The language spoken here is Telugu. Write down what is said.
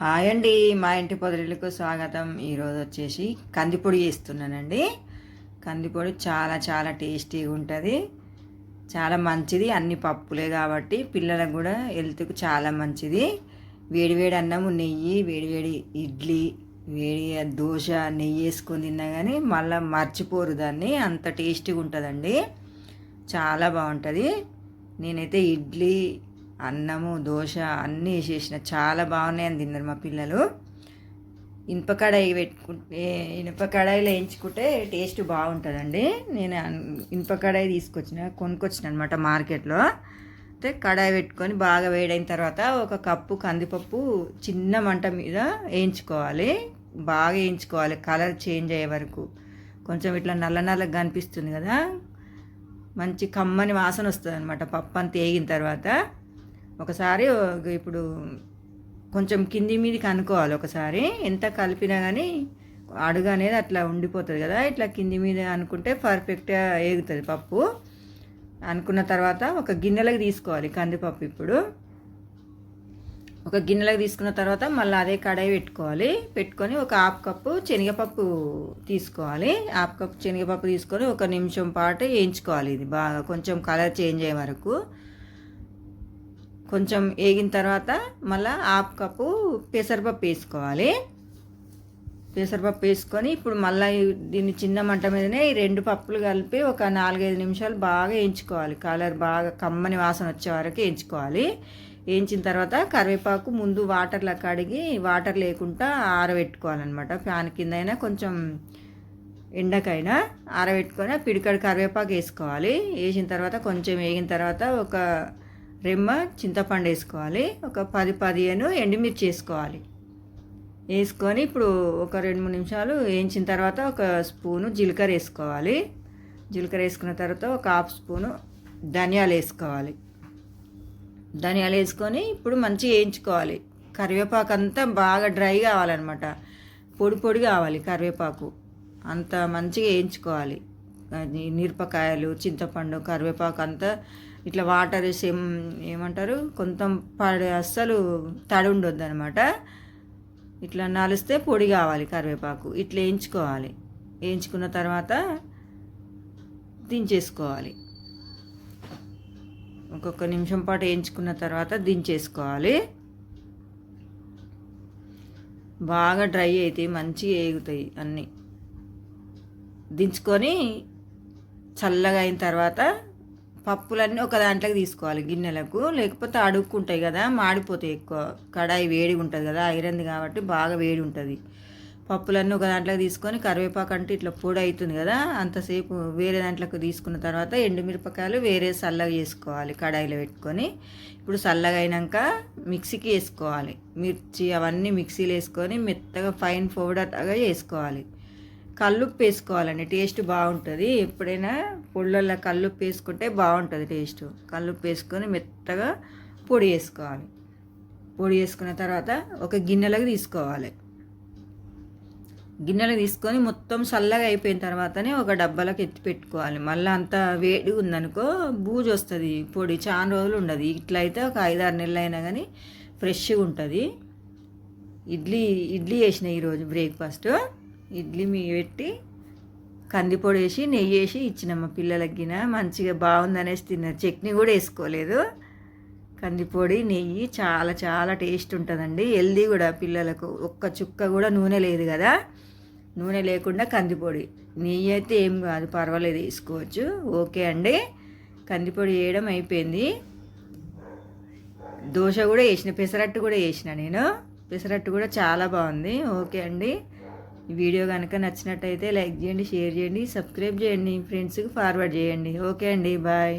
హాయ్ అండి మా ఇంటి పొదరిలకు స్వాగతం. ఈరోజు వచ్చేసి కందిపొడి చేస్తున్నానండి. కందిపొడి చాలా చాలా టేస్టీగా ఉంటుంది. చాలా మంచిది అన్ని పప్పులే కాబట్టి పిల్లలకు కూడా హెల్త్కు చాలా మంచిది. వేడివేడి అన్నము నెయ్యి వేడివేడి ఇడ్లీ వేడి దోశ నెయ్యి వేసుకొని తిన్నా కానీ మళ్ళీ మర్చిపోరు దాన్ని. అంత టేస్టీగా ఉంటుందండి. చాలా బాగుంటుంది. నేనైతే ఇడ్లీ అన్నము దోశ అన్నీ వేసేసిన. చాలా బాగున్నాయని తిన్నారు మా పిల్లలు. ఇనుప కడాయి పెట్టుకుంటే ఇనుప కడాయిలో వేయించుకుంటే టేస్ట్ బాగుంటుందండి. నేను అన్- ఇనుప కడాయి తీసుకొచ్చిన కొనుక్కొచ్చిన అనమాట మార్కెట్లో. అయితే కడాయి పెట్టుకొని బాగా వేడైన తర్వాత ఒక కప్పు కందిపప్పు చిన్న మంట మీద వేయించుకోవాలి. బాగా వేయించుకోవాలి. కలర్ చేంజ్ అయ్యే వరకు. కొంచెం ఇట్లా నల్ల నల్లగా కనిపిస్తుంది కదా. మంచి కమ్మని వాసన వస్తుంది అనమాట పప్పు అంతా వేగిన తర్వాత. ఒకసారి ఇప్పుడు కొంచెం కింది మీదకి అనుకోవాలి ఒకసారి. ఎంత కలిపినా కానీ అడుగు అనేది అట్లా ఉండిపోతుంది కదా. ఇట్లా కింది మీద అనుకుంటే పర్ఫెక్ట్గా ఏగుతుంది పప్పు. అనుకున్న తర్వాత ఒక గిన్నెలకు తీసుకోవాలి కందిపప్పు ఇప్పుడు. ఒక గిన్నెలకు తీసుకున్న తర్వాత మళ్ళీ అదే కడాయి పెట్టుకోవాలి. పెట్టుకొని ఒక హాఫ్ కప్పు శనగపప్పు తీసుకోవాలి. హాఫ్ కప్పు శనగపప్పు తీసుకొని ఒక నిమిషం పాటు వేయించుకోవాలి ఇది బాగా. కొంచెం కలర్ చేంజ్ అయ్యే వరకు. కొంచెం వేగిన తర్వాత మళ్ళీ హాఫ్ కప్పు పెసరపప్పు వేసుకోవాలి. పెసరపప్పు వేసుకొని ఇప్పుడు మళ్ళీ దీన్ని చిన్న మంట మీదనే ఈ రెండు పప్పులు కలిపి ఒక నాలుగైదు నిమిషాలు బాగా వేయించుకోవాలి. కలర్ బాగా కమ్మని వాసన వచ్చే వరకు వేయించుకోవాలి. వేయించిన తర్వాత కరివేపాకు ముందు వాటర్లో కడిగి వాటర్ లేకుండా ఆరబెట్టుకోవాలన్నమాట. ఫ్యాన్ కింద అయినా కొంచెం ఎండకైనా ఆరబెట్టుకొని ఆ కరివేపాకు వేసుకోవాలి. వేసిన తర్వాత కొంచెం వేగిన తర్వాత ఒక రెమ్మ చింతపండు వేసుకోవాలి. ఒక పది పదిహేను ఎండుమిర్చి వేసుకోవాలి. వేసుకొని ఇప్పుడు ఒక రెండు మూడు నిమిషాలు వేయించిన తర్వాత ఒక స్పూను జీలకర్ర వేసుకోవాలి. జీలకర్ర వేసుకున్న తర్వాత ఒక హాఫ్ స్పూను ధనియాలు వేసుకోవాలి. ధనియాలు వేసుకొని ఇప్పుడు మంచిగా వేయించుకోవాలి. కరివేపాకు అంతా బాగా డ్రై కావాలన్నమాట. పొడి పొడి కావాలి కరివేపాకు. అంత మంచిగా వేయించుకోవాలి. అది మిరపకాయలు చింతపండు కరివేపాకు అంతా ఇట్లా వాటర్ వేసి ఏం- ఏమంటారు? కొంత పడి అస్సలు తడి ఉండొద్దు అనమాట ఇట్లా నలిస్తే పొడి కావాలి కరివేపాకు. ఇట్లా వేయించుకోవాలి. వేయించుకున్న తర్వాత దించేసుకోవాలి. ఒక్కొక్క నిమిషం పాటు వేయించుకున్న తర్వాత దించేసుకోవాలి. బాగా డ్రై అవుతాయి మంచిగా వేగుతాయి అన్నీ. దించుకొని చల్లగా అయిన తర్వాత పప్పులన్నీ ఒక దాంట్లోకి తీసుకోవాలి గిన్నెలకు. లేకపోతే అడుక్కుంటాయి కదా మాడిపోతాయి ఎక్కువ. కడాయి వేడి ఉంటుంది కదా ఐరన్ది కాబట్టి బాగా వేడి ఉంటుంది. పప్పులన్నీ ఒక దాంట్లోకి తీసుకొని కరివేపాకు అంటే ఇట్లా పొడి అవుతుంది కదా అంతసేపు వేరే దాంట్లోకి తీసుకున్న తర్వాత ఎండుమిరపకాయలు వేరే చల్లగా చేసుకోవాలి కడాయిలో పెట్టుకొని. ఇప్పుడు చల్లగా అయినాక మిక్సీకి వేసుకోవాలి. మిర్చి అవన్నీ మిక్సీలో వేసుకొని మెత్తగా ఫైన్ పౌడర్ లాగా వేసుకోవాలి కల్లుప్పు వేసుకోవాలండి. టేస్ట్ బాగుంటుంది. ఎప్పుడైనా పొళ్ళల్లో కల్లుప్పు వేసుకుంటే బాగుంటుంది టేస్ట్. కల్లుప్పు వేసుకొని మెత్తగా పొడి వేసుకోవాలి. పొడి వేసుకున్న తర్వాత ఒక గిన్నెలోకి తీసుకోవాలి. గిన్నెలు తీసుకొని మొత్తం చల్లగా అయిపోయిన తర్వాతనే ఒక డబ్బాలకు ఎత్తి పెట్టుకోవాలి. మళ్ళీ అంత వేడి ఉందనుకో బూజు వస్తుంది పొడి. చాలా రోజులు ఉండదు. ఇట్లా అయితే ఒక ఐదారు నెలలు అయినా కానీ ఫ్రెష్గా ఉంటుంది. ఇడ్లీ ఇడ్లీ వేసిన ఈరోజు బ్రేక్ఫాస్ట్. ఇడ్లీ మీ పెట్టి కందిపొడి వేసి నెయ్యి వేసి ఇచ్చిన మా పిల్లలకి మంచిగా బాగుందనేసి తిన్నారు. చట్నీ కూడా వేసుకోలేదు. కందిపొడి నెయ్యి చాలా చాలా టేస్ట్ ఉంటుందండి. హెల్దీ కూడా పిల్లలకు. ఒక్క చుక్క కూడా నూనె లేదు కదా. నూనె లేకుండా కందిపొడి. నెయ్యి అయితే ఏం కాదు పర్వాలేదు వేసుకోవచ్చు. ఓకే అండి. కందిపొడి వేయడం అయిపోయింది. దోశ కూడా వేసిన పెసరట్టు కూడా వేసిన నేను. పెసరట్టు కూడా చాలా బాగుంది. ఓకే అండి. వీడియో కనుక నచ్చినట్టయితే లైక్ చేయండి షేర్ చేయండి సబ్స్క్రైబ్ చేయండి ఫ్రెండ్స్కి ఫార్వర్డ్ చేయండి. ఓకే అండి బాయ్.